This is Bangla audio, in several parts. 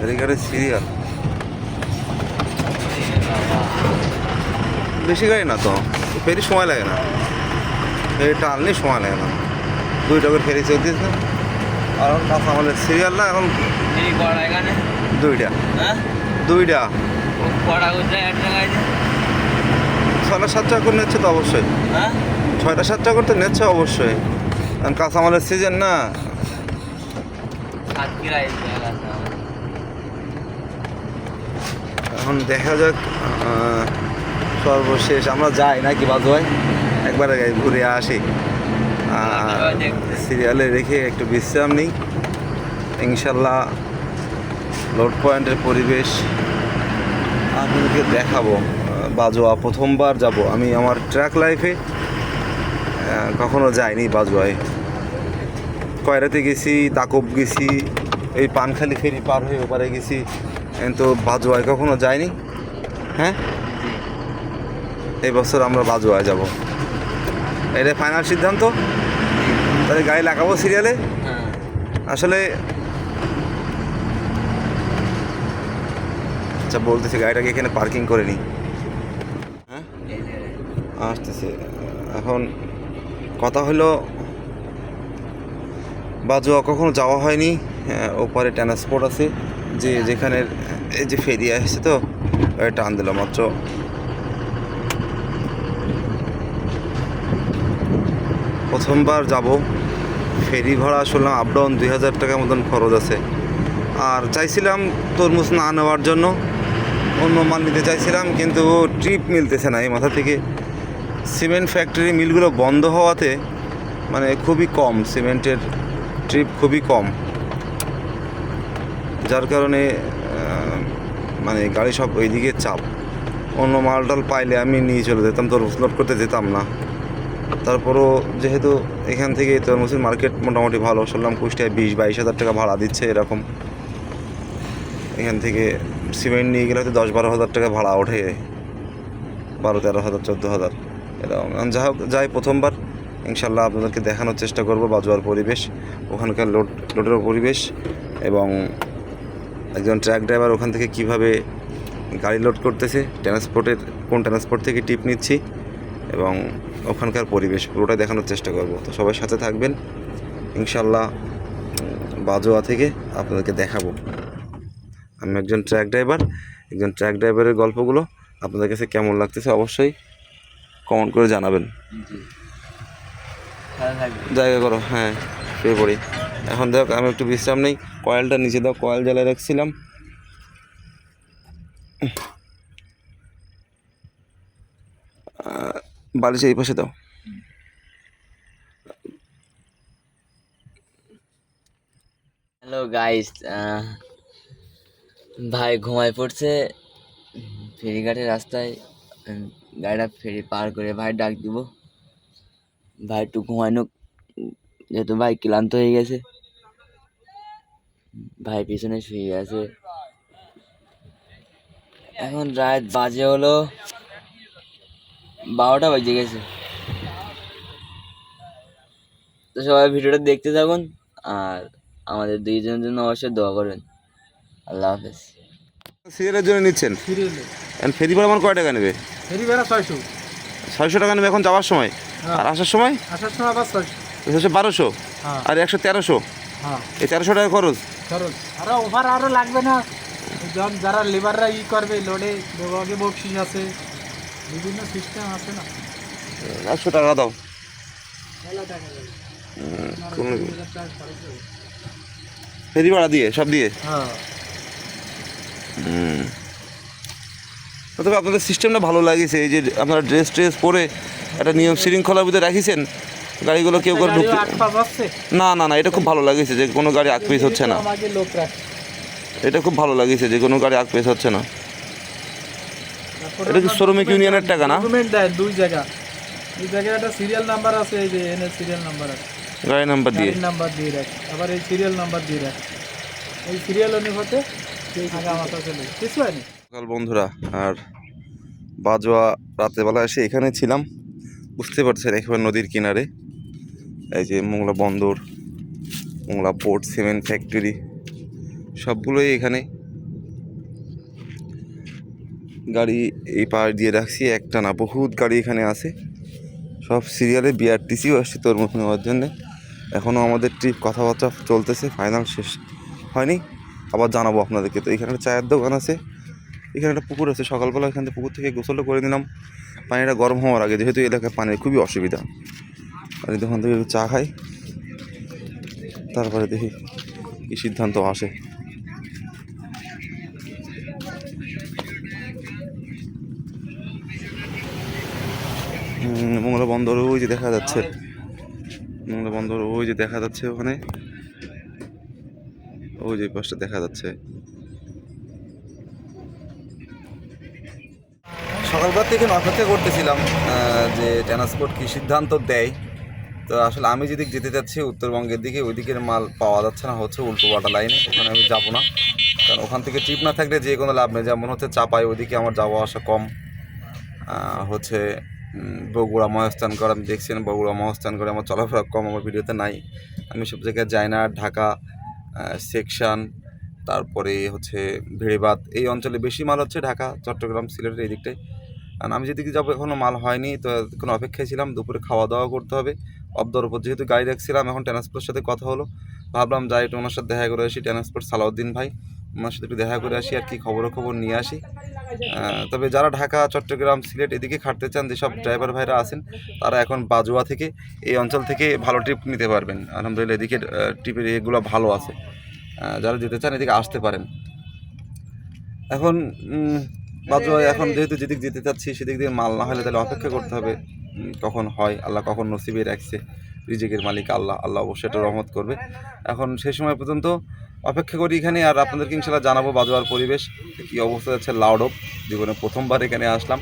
ফেরিঘাটের সিরিয়াল। বেশি গাড়ি না তো। ফেরি সময় লাগে না। ফেরি টানলে সময় লাগে না। দুইটা করে ফেরি চলতেছে আর কাঁচা আমাদের সিরিয়াল না এখন এই দুইটা। হ্যাঁ? দুইটা। ছয়টা সাত টাকা করে নিচ্ছে তো অবশ্যই। হ্যাঁ? ছয়টা সাত টাকা করতে নিচ্ছে অবশ্যই। কাঁচামালের সিজন না। সাত কিরাই জায়গা এখন দেখা যাক সর্বশেষ আমরা যাই নাকি বাজু ভাই একবার ঘুরে আসি। সিরিয়ালে রেখে একটু বিশ্রাম নিই। ইনশাল্লাহ লোড পয়েন্টের পরিবেশ আপনাদেরকে দেখাবো। বাজোয়া, প্রথমবার যাব। আমি আমার ট্র্যাক লাইফে কখনো যাইনি বাজোয়ায়। কয়রাতে গেছি, তাকব গেছি, এই পানখালি ফেরি পার হয়ে ওপারে গেছি। কিন্তু বাজুয়ায় কখনো যাইনি হ্যাঁ? এই বছর আমরা বাজুয়ায় যাব। এটা ফাইনাল সিদ্ধান্ত? তাহলে গাড়ি লাগাবো সিরিয়ালে হ্যাঁ। আসলে আচ্ছা বলতেছি গাড়িটাকে এখানে পার্কিং করে নিই হ্যাঁ? আসতেছে। এখন কথা হলো বাজুয়া কখনো যাওয়া হয়নি। হ্যাঁ, ওপারে ট্রান্সপোর্ট আছে। যে যেখানে, এই যে ফেরি আসছে তো টান দিল মাত্র। প্রথমবার যাব। ফেরি ভাড়া শুনলাম আপ ডাউন দুই হাজার টাকার মতন খরচ আছে। আর চাইছিলাম তরমুজ না নেওয়ার জন্য। অন্য মাল নিতে চাইছিলাম, কিন্তু ট্রিপ মিলতেছে না এই মাথা থেকে। সিমেন্ট ফ্যাক্টরি মিলগুলো বন্ধ হওয়াতে মানে খুবই কম সিমেন্টের ট্রিপ খুবই কম। যার কারণে মানে গাড়ি সব ওইদিকে চাপ। অন্য মাল মালটাল পাইলে আমি নিয়ে চলে যেতাম, তরমুজ লোড করতে যেতাম না। তারপরও যেহেতু এখান থেকে তরমুজের মার্কেট মোটামুটি ভালো, শুনলাম কুষ্টিয়ায় বিশ, বাইশ হাজার টাকা ভাড়া দিচ্ছে এরকম। এখান থেকে সিমেন্ট নিয়ে গেলে হয়তো দশ, বারো হাজার টাকা ভাড়া ওঠে। বারো, তেরো হাজার, চোদ্দ হাজার, এরকম। যা হোক, যাই প্রথমবার, ইনশাল্লাহ আপনাদেরকে দেখানোর চেষ্টা করব বাজুয়ার পরিবেশ, ওখানকার লোড, লোডের পরিবেশ এবং একজন ট্রাক ড্রাইভার ওখান থেকে কীভাবে গাড়ি লোড করতেছে ট্রান্সপোর্টের কোন ট্রান্সপোর্ট থেকে টিপ নিচ্ছি এবং ওখানকার পরিবেশ পুরোটাই দেখানোর চেষ্টা করব। তো সবাই সাথে থাকবেন। ইনশাল্লাহ বাজোয়া থেকে আপনাদেরকে দেখাবো। আমি একজন ট্র্যাক ড্রাইভার একজন ট্র্যাক ড্রাইভারের গল্পগুলো আপনাদের কাছে কেমন লাগতেছে অবশ্যই কমেন্ট করে জানাবেন। জায়গা করো হ্যাঁ শুয়ে পড়ি। এখন দেখ, আমি একটু বিশ্রাম নেই। কয়েলটা নিচে দাও, কয়েল জ্বালায় রাখছিলাম। বালিশ এই পাশে দাও। হ্যালো গাইস ভাই ঘুমায় পড়ছে। ফেরিঘাটের রাস্তায় গাড়িটা ফেরি পার করে ভাই ডাক দিব। ভাই একটু ঘুমাইনো যেহেতু ভাই ক্লান্ত হয়ে গেছে। ভাই পিছনে শুয়ে আছে। এখন রাত বাজে হলো বারোটা বাজে গেছে। তো সবাই ভিডিওটা দেখতে থাকুন আর আমাদের দুইজনের জন্য অবশ্যই দোয়া করবেন। আল্লাহ হাফেজ। সিরিয়ালের জন্য নিচ্ছেন? এখন ফেরি ভাড়া আমার কয় টাকা নেবে? ফেরি ভাড়া ছয়শো। ছয়শো টাকা নেবে এখন যাওয়ার সময়? হ্যাঁ। আর আসার সময়? আসার সময় আবার ছয়শো। বারোশো? হ্যাঁ। আর একশো তেরোশো? হ্যাঁ। এই তেরোশো টাকা খরচ? খরচ। আরও ওভার আরও লাগবে না। যখন যারা লেবাররা ই করবে লোডে বিভাগে বকশিস আছে। বিভিন্ন সিস্টেম আছে না। একশো টাকা দাও। ফেরি ভাড়া দিয়ে সব দিয়ে? হ্যাঁ। তবে আপনাদের সিস্টেমটা ভালো লাগিয়েছে। এই যে আপনারা ড্রেস ট্রেস পরে একটা নিয়ম শৃঙ্খলার ভিতরে রাখিছেন গাড়িগুলো কেউ করে ঢুকতে না না না এটা খুব ভালো লাগিয়েছে যে কোনো গাড়ি আগ পেস হচ্ছে না। এটা খুব ভালো লাগিয়েছে যে কোনো গাড়ি আগ পেস হচ্ছে না। এটা কি শ্রমিক ইউনিয়নের টাকা না? দুই জায়গা। দুই জায়গায় একটা সিরিয়াল নাম্বার আছে এই যে এনের সিরিয়াল নাম্বার আছে। গাড়ি নাম্বার দিয়ে। নাম্বার দিয়ে রাখে। আবার এই সিরিয়াল নাম্বার দিয়ে রাখে। এই সিরিয়াল অনুপাতে আগা মাথা চলে কিছু হয়নি? সকাল বন্ধুরা আর বাজোয়া রাতেরবেলা এসে এখানে ছিলাম। বুঝতে পারছেন একেবারে নদীর কিনারে। এই যে মোংলা বন্দর, মোংলা পোর্ট, সিমেন্ট ফ্যাক্টরি, সবগুলোই এখানে। গাড়ি এই পাশ দিয়ে রাখছি, একটা না, বহুত গাড়ি এখানে আছে। সব সিরিয়ালে বিআরটিসিও আসছে তরমুজ নেওয়ার জন্যে। এখনও আমাদের ট্রিপ কথাবার্তা চলতেছে ফাইনাল শেষ হয়নি। আবার জানাব আপনাদেরকে। তো এখানে একটা চায়ের দোকান আছে, এখানে একটা পুকুর আছে। সকালবেলা এখান থেকে পুকুর থেকে গোসলও করে নিলাম। পানিটা গরম হওয়ার আগে, যেহেতু এলাকায় পানির খুবই অসুবিধা। আর এই দোকান থেকে চা খাই। তারপরে দেখি কী সিদ্ধান্ত আসে। মোংলা বন্দর ওই যে দেখা যাচ্ছে। মোংলা বন্দর ওই যে দেখা যাচ্ছে ওখানে। ওই যে পাশটা দেখা যাচ্ছে। সকালবেলা থেকে অপেক্ষা করতেছিলাম যে ট্রান্সপোর্ট কি সিদ্ধান্ত দেয়। তো আসলে আমি যেদিক যেতে চাচ্ছি উত্তরবঙ্গের দিকে ওই দিকের মাল পাওয়া যাচ্ছে না, হচ্ছে উল্টো পাল্টা লাইনে ওখানে আমি যাব না। কারণ ওখান থেকে ট্রিপ না থাকলে যে কোনো লাভ নেই। যেমন হচ্ছে চাপাই, ওইদিকে আমার যাওয়া আসা কম। হচ্ছে বগুড়া মহাস্থান করে আমি দেখছি না বগুড়া মহাস্থান করে আমার চলাফেরা কম, আমার ভিডিওতে নাই। আমি সব জায়গায় যাই না। ঢাকা সেকশন তারপরে হচ্ছে ভেড়িবাদ এই অঞ্চলে বেশি মাল হচ্ছে ঢাকা, চট্টগ্রাম, সিলেটের এই দিকটায়। কারণ আমি যেদিকে যাব এখনও মাল হয়নি, তো কোনো অপেক্ষায় ছিলাম। দুপুরে খাওয়া দাওয়া করতে হবে। অবদর উপর। যেহেতু গাড়ি রাখছিলাম এখন ট্রান্সপোর্টের সাথে কথা হলো। ভাবলাম যাই একটু ওনার সাথে দেখা করে আসি, ট্রান্সপোর্ট সালাউদ্দিন ভাই। ওনার সাথে একটু দেখা করে আসি আর কি খবর খবর নিয়ে আসি। তবে যারা ঢাকা, চট্টগ্রাম, সিলেট এদিকে খাটতে চান, যেসব ড্রাইভার ভাইরা আছেন, তারা এখন বাজুয়া থেকে এই অঞ্চল থেকে ভালো ট্রিপ নিতে পারবেন। আলহামদুলিল্লাহ এদিকে ট্রিপের এগুলো ভালো আছে। যারা যেতে চান, এদিকে আসতে পারেন। এখন বাজুয়া এখন যেহেতু যেদিক যেতে চাচ্ছি, সেদিক দিয়ে মাল না হলে তাহলে অপেক্ষা করতে হবে। কখন হয়, আল্লাহ কখন নসিবে রাখছে, রিজিকের মালিক আল্লাহ আল্লাহ অবশ্যই এটা রহমত করবে। এখন সেই সময় পর্যন্ত অপেক্ষা করি এখানে, আর আপনাদেরকে ইনশাল্লাহ জানাব বাজোয়ার পরিবেশ, কী অবস্থা যাচ্ছে লাউডপ জীবনে প্রথমবার এখানে আসলাম।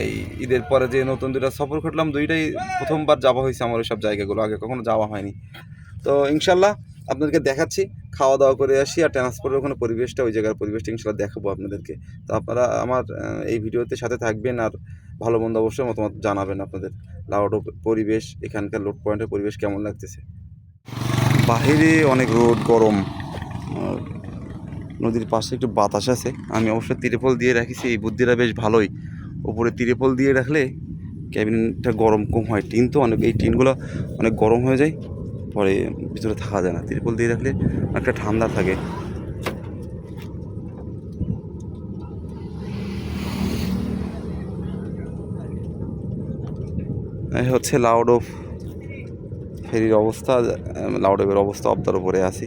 এই ঈদের পরে যে নতুন দুইটা সফর করলাম, দুইটাই প্রথমবার যাওয়া হয়েছে আমার ওই সব জায়গাগুলো, আগে কখনো যাওয়া হয়নি। তো ইনশাল্লাহ আপনাদেরকে দেখাচ্ছি খাওয়া দাওয়া করে আসি আর ট্রান্সপোর্টের ওখানে পরিবেশটা, ওই জায়গার পরিবেশটা ইনশাল্লাহ দেখাবো আপনাদেরকে। তো আপনারা আমার এই ভিডিওতে সাথে থাকবেন আর ভালো মন্দ অবশ্যই মতামত জানাবেন আপনাদের। লাউডো পরিবেশ, এখানকার লোড পয়েন্টের পরিবেশ কেমন লাগতেছে? বাহিরে অনেক রোদ, গরম। নদীর পাশে একটু বাতাস আছে। আমি অবশ্য তিরপল দিয়ে রাখিছি, এই বুদ্ধিটা বেশ ভালোই। ওপরে তিরপল দিয়ে রাখলে ক্যাবিনটা গরম কম হয়। টিন তো অনেক, এই টিনগুলো অনেক গরম হয়ে যায়। পরে ভিতরে থাকা যায় না। তিরপল দিয়ে রাখলে একটা ঠান্ডা থাকে। হচ্ছে লাউড অফ ফেরির অবস্থা। লাউড অফের অবস্থা অবদার উপরে আছি।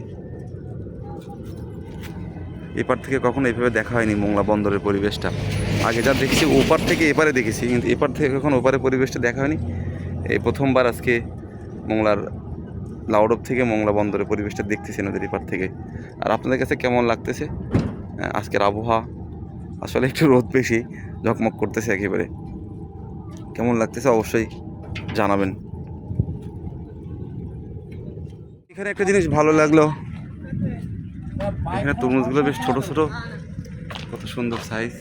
এপার থেকে কখনো এইভাবে দেখা হয়নি মোংলা বন্দরের পরিবেশটা। আগে যা দেখেছি, ওপার থেকে এপারে দেখেছি, কিন্তু এপার থেকে কখনো ওপারে পরিবেশটা দেখা হয়নি। এই প্রথমবার আজকে মোংলার লাউডপ থেকে মংলা বন্দরের পরিবেশটা দেখতেছি নদীর এপার থেকে। আর আপনাদের কাছে কেমন লাগতেছে? আজকের আবহাওয়া? আসলে একটু রোদ বেশি, ঝকমক করতেছে একেবারে। কেমন লাগতেছে অবশ্যই জানাবেন। এখানে একটা জিনিস ভালো লাগল। এখানে তরমুজগুলো বেশ ছোট ছোট। কত সুন্দর সাইজ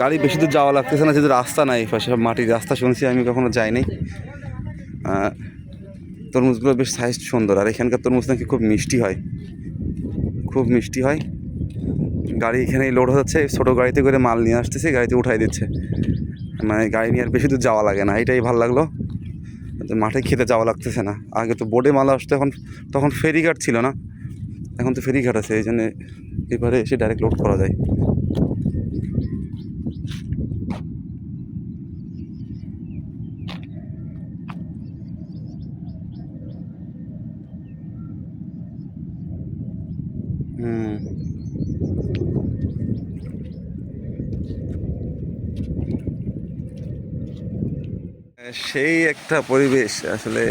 গাড়ি বেশি দূর যাওয়া লাগতেছে না, যেহেতু রাস্তা নাই পাশে সব মাটির রাস্তা শুনছি, আমি কখনো যাইনি। তরমুজগুলো বেশ সাইজ সুন্দর, আর এখানকার তরমুজ নাকি খুব মিষ্টি হয়। খুব মিষ্টি হয়। গাড়ি এখানেই লোড হচ্ছে, ছোটো গাড়িতে করে মাল নিয়ে আসতেছে, গাড়িতে উঠাই দিচ্ছে। মানে গাড়ি নিয়ে আর বেশি দূর যাওয়া লাগে না, এটাই ভালো লাগল। মাঠে খেতে যাওয়া লাগতেছে না। আগে তো বোটে মাল আসতো, এখন তখন ফেরিঘাট ছিল না। এখন তো ফেরিঘাট আছে, এই জন্যে এবারে এসে ডাইরেক্ট লোড করা যায়। সেই একটা পরিবেশ, আসলে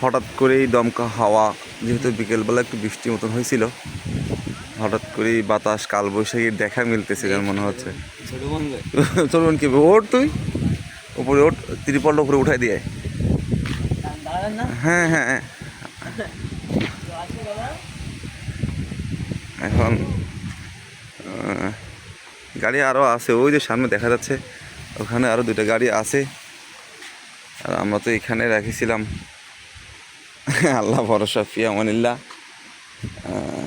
হঠাৎ করেই দমকা হাওয়া যেহেতু বিকেলবেলা একটু বৃষ্টি মতন হয়েছিল, হঠাৎ করে বাতাস কালবৈশাখীর দেখা মিলতেছে যেন মনে হচ্ছে। চলুন কি, ওঠ তুই। উপরে ওঠ ত্রিপলটা উপরে উঠাই দিয়ে হ্যাঁ হ্যাঁ হ্যাঁ। এখন গাড়ি আরও আছে, ওই যে সামনে দেখা যাচ্ছে, ওখানে আরও দুটা গাড়ি আছে। আর আমরা তো এখানে রেখেছিলাম আল্লাহ ভরসা ফিয়ামানিল্লাহ আহ,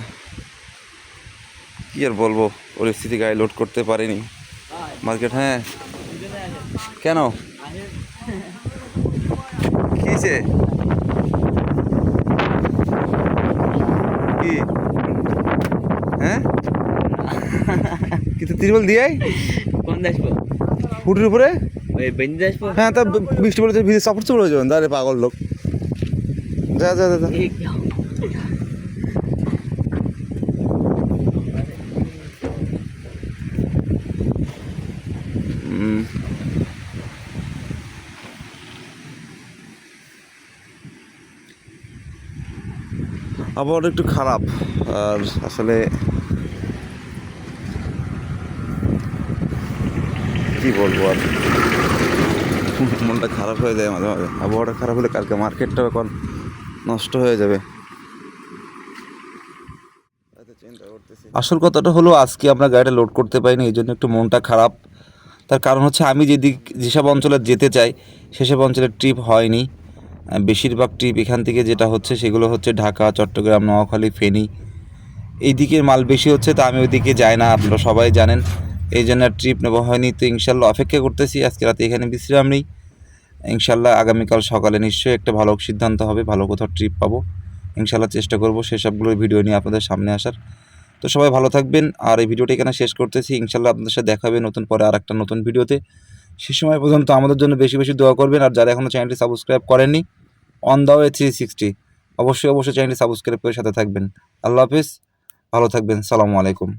কি আর বলব পরিস্থিতি গায়ে লোড করতে পারিনি। মার্কেট হ্যাঁ। কেন? কি কি? হ্যাঁ? কিন্তু তিরবল দিয়াই কোন আসব ফুটের উপরে? হ্যাঁ তা বৃষ্টি পড়েছে ভিজে সাপোর্ট চলে যাবেন দাঁড়ে পাগল লোক। যা যা যা। আবহাওয়াটা একটু খারাপ, আর আসলে কি বলব আর? মনটা খারাপ হয়ে যায় মাঝে মাঝে। আবহাওয়াটা খারাপ হলে কালকে মার্কেটটাও এখন নষ্ট হয়ে যাবে। আসল কথাটা হলো আজকে আমরা গাড়িটা লোড করতে পারিনি এই জন্য একটু মনটা খারাপ। তার কারণ হচ্ছে আমি যেদিক যেসব অঞ্চলে যেতে চাই সেসব অঞ্চলের ট্রিপ হয়নি। বেশিরভাগ ট্রিপ এখান থেকে যেটা হচ্ছে সেগুলো হচ্ছে ঢাকা চট্টগ্রাম নোয়াখালী ফেনী। এই দিকের মাল বেশি হচ্ছে তা আমি ওইদিকে যাই না আপনারা সবাই জানেন। এই জন্য ট্রিপ নেওয়া হয়নি। তো ইনশাল্লাহ অপেক্ষা করতেছি আজকে রাতে এখানে বিশ্রাম নেই। ইনশাল্লাহ আগামীকাল সকালে নিশ্চয়ই একটা ভালো সিদ্ধান্ত হবে, ভালো কোথাও ট্রিপ পাবো। ইনশাল্লাহ চেষ্টা করব সেসবগুলোর ভিডিও নিয়ে আপনাদের সামনে আসার। তো সবাই ভালো থাকবেন, আর এই ভিডিওটি এখানে শেষ করতেছি। ইনশাল্লাহ আপনাদের সাথে দেখা হবে নতুন পরে আর একটা নতুন ভিডিওতে সে সময় পর্যন্ত আমাদের জন্য বেশি বেশি দোয়া করবেন, আর যারা এখনও চ্যানেলটি সাবস্ক্রাইব করেননি on the way three sixty অবশ্যই অবশ্যই চ্যানেলটি সাবস্ক্রাইব করে সাথে থাকবেন। আল্লাহ হাফিজ, ভালো থাকবেন, সালামু আলাইকুম।